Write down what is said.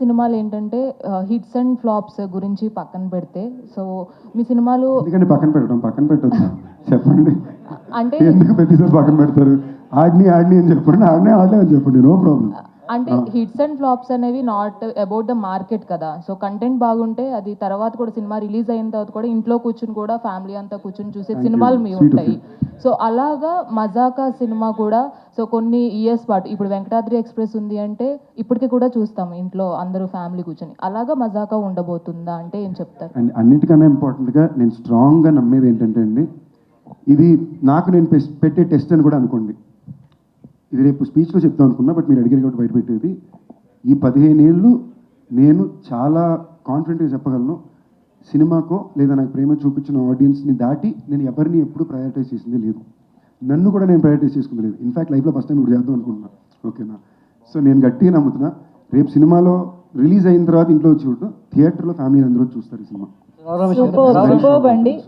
సినిమాలు ఏంటంటే hits and flops గురించి పక్కన పెడితే సో మీ సినిమాలు ఎందుకంటే పక్కన పెట్టడం పక్కన పెట్టొచ్చు. చెప్పండి. అంటే ఎందుకు ప్రతిసారి పక్కన పెడతారు? ఆడిని ఆడిని అని చెప్పండి ఆడిని ఆడలే అని చెప్పండి నో ప్రాబ్లం. అంటే హిట్స్ అండ్ ఫ్లాప్స్ అనేవి నాట్ అబౌట్ ద మార్కెట్ కదా. సో కంటెంట్ బాగుంటే అది తర్వాత కూడా సినిమా రిలీజ్ అయిన తర్వాత కూడా ఇంట్లో కూర్చుని కూడా ఫ్యామిలీ అంతా కూర్చుని చూసే సినిమాలు. మీ ఉంటాయి. సో అలాగా మజాకా సినిమా కూడా సో కొన్ని ఇయర్స్ పాటు ఇప్పుడు వెంకటాద్రి ఎక్స్ప్రెస్ ఉంది అంటే ఇప్పటికి కూడా చూస్తాం ఇంట్లో అందరూ ఫ్యామిలీ కూర్చొని. అలాగా మజాకా ఉండబోతుందా అంటే ఏం చెప్తారు? అండ్ అన్నిటికన్నా ఇంపార్టెంట్గా నేను స్ట్రాంగ్గా నమ్మేది ఏంటంటే అండి ఇది నాకు నేను పెట్టే టెస్ట్ అని కూడా అనుకోండి. ఇది రేపు స్పీచ్లో చెప్తాం అనుకున్నా బట్ మీరు అడిగారు కాబట్టి బయట పెట్టేది. ఈ పదిహేను ఏళ్ళు నేను చాలా కాన్ఫిడెంట్గా చెప్పగలను. సినిమాకో లేదా నాకు ప్రేమ చూపించిన ఆడియన్స్ని దాటి నేను ఎవరిని ఎప్పుడు ప్రయారిటైజ్ చేసింది లేదు. నన్ను కూడా నేను ప్రయారిటైజ్ చేసుకుంది లేదు. ఇన్ఫాక్ట్ లైఫ్లో ఫస్ట్ టైం ఇప్పుడు చేద్దాం అనుకుంటున్నా. ఓకేనా సో నేను గట్టిగా నమ్ముతున్నా రేపు సినిమాలో రిలీజ్ అయిన తర్వాత ఇంట్లో వచ్చి చూడటం థియేటర్లో ఫ్యామిలీ అందరూ చూస్తారు ఈ సినిమా.